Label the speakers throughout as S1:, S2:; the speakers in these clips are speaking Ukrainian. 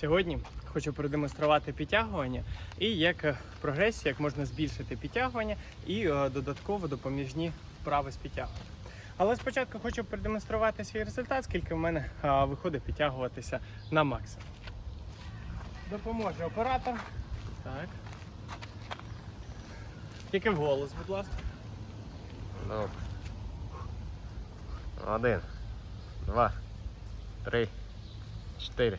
S1: Сьогодні хочу продемонструвати підтягування і як е, в прогресі, як можна збільшити підтягування і е, додатково допоміжні вправи з підтягування. Але спочатку хочу продемонструвати свій результат, скільки в мене е, виходить підтягуватися на максимум. Допоможе оператор. Так. Тільки вголос, будь ласка.
S2: Добре. Один, два, три, чотири,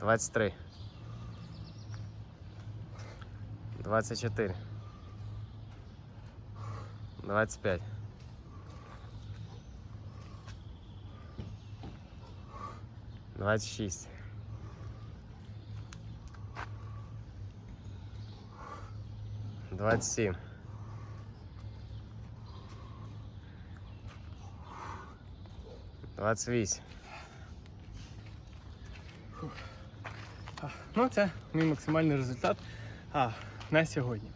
S2: 23 24 25 26 27 28
S1: Ну, це мій максимальний результат а, на сьогодні.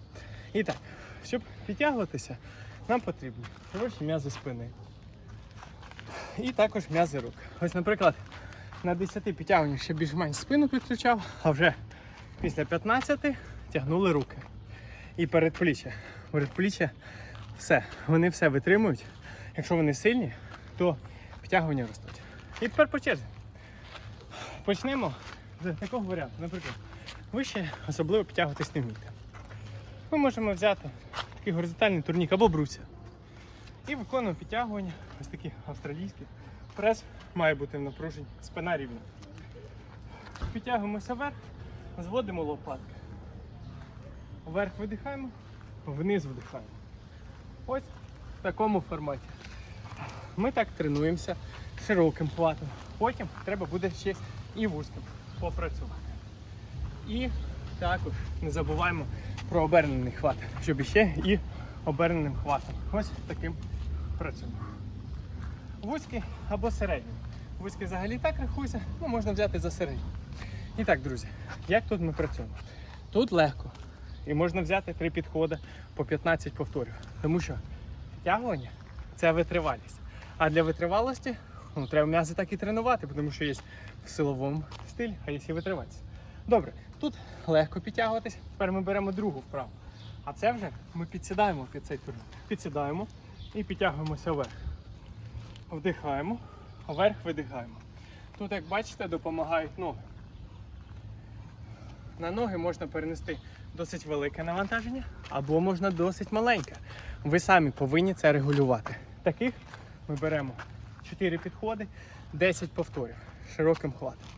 S1: І так, щоб підтягуватися, нам потрібні хороші м'язи спини. І також м'язи рук. Ось, наприклад, на 10 підтягуваннях ще більш-менш спину підключав, а вже після 15 тягнули руки. І передпліччя. Передпліччя все. Вони все витримують. Якщо вони сильні, то підтягування ростуть. І тепер по черзі. Почнемо з такого варіанту. Наприклад, ви ще особливо підтягуватись не вмієте. Ми можемо взяти такий горизонтальний турнік або бруся. І виконуємо підтягування, ось такі австралійські. Прес має бути в напруженні, спина рівна. Підтягуємося вверх, зводимо лопатки. Вверх видихаємо, вниз видихаємо. Ось в такому форматі. Ми так тренуємося широким хватом. Потім треба буде ще і вузьким попрацювати. І також не забуваємо про обернений хват, щоб іще і оберненим хватом. Ось таким працюємо. Вузький або середній. Вузький взагалі так рахується, ну можна взяти за середній. І так, друзі, як тут ми працюємо? Тут легко. І можна взяти три підходи по 15 повторів. Тому що підтягування це витривалість. А для витривалості ну, треба м'язи так і тренувати, тому що є в силовому стилі, а є і витривалість. Добре, тут легко підтягуватись. Тепер ми беремо другу вправу. А це вже ми підсідаємо під цей турнір. Підсідаємо і підтягуємося вверх. Вдихаємо, вверх видихаємо. Тут, як бачите, допомагають ноги. На ноги можна перенести досить велике навантаження або можна досить маленьке. Ви самі повинні це регулювати. Таких ми беремо 4 підходи, 10 повторів широким хватом.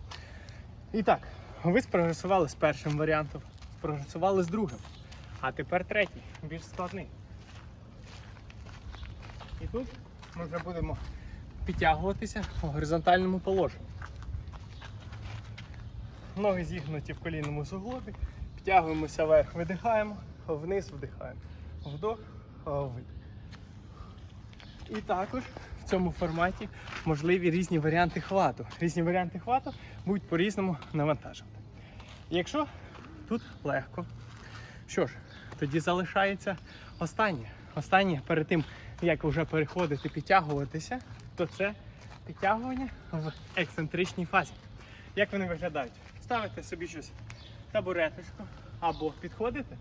S1: І так, ви спрогресували з першим варіантом, спрогресували з другим. А тепер третій, більш складний. І тут ми вже будемо підтягуватися в горизонтальному положенні. Ноги зігнуті в колінному суглобі, підтягуємося вверх, видихаємо, вниз вдихаємо. Вдох, видих. І також в цьому форматі можливі різні варіанти хвату. Різні варіанти хвату будуть по-різному навантажувати. Якщо тут легко, що ж, тоді залишається останнє. Останнє перед тим, як вже переходити, підтягуватися, то це підтягування в ексцентричній фазі. Як вони виглядають? Ставите собі щось табуреточку або підходите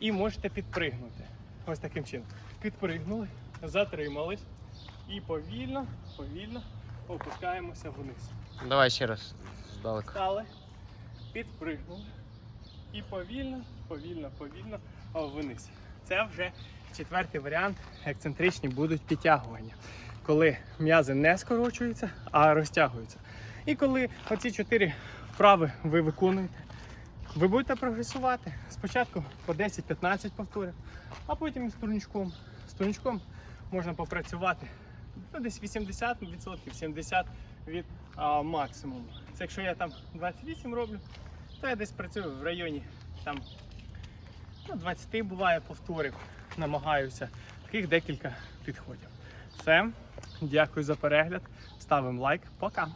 S1: і можете підпригнути. Ось таким чином. Підпригнули, затримались і повільно, повільно опускаємося вниз.
S2: Давай ще раз здалеку.
S1: Стали, підпригнули і повільно, повільно, повільно вниз. Це вже четвертий варіант. Ексцентричні будуть підтягування. Коли м'язи не скорочуються, а розтягуються. І коли оці чотири вправи ви виконуєте, ви будете прогресувати спочатку по 10-15 повторів, а потім із турнічком. З турнічком можна попрацювати ну, десь 80%, 70% від а, максимуму. Це якщо я там 28 роблю, то я десь працюю в районі там ну, 20 буває повторів. Намагаюся. Таких декілька підходів. Все. Дякую за перегляд. Ставимо лайк. Пока.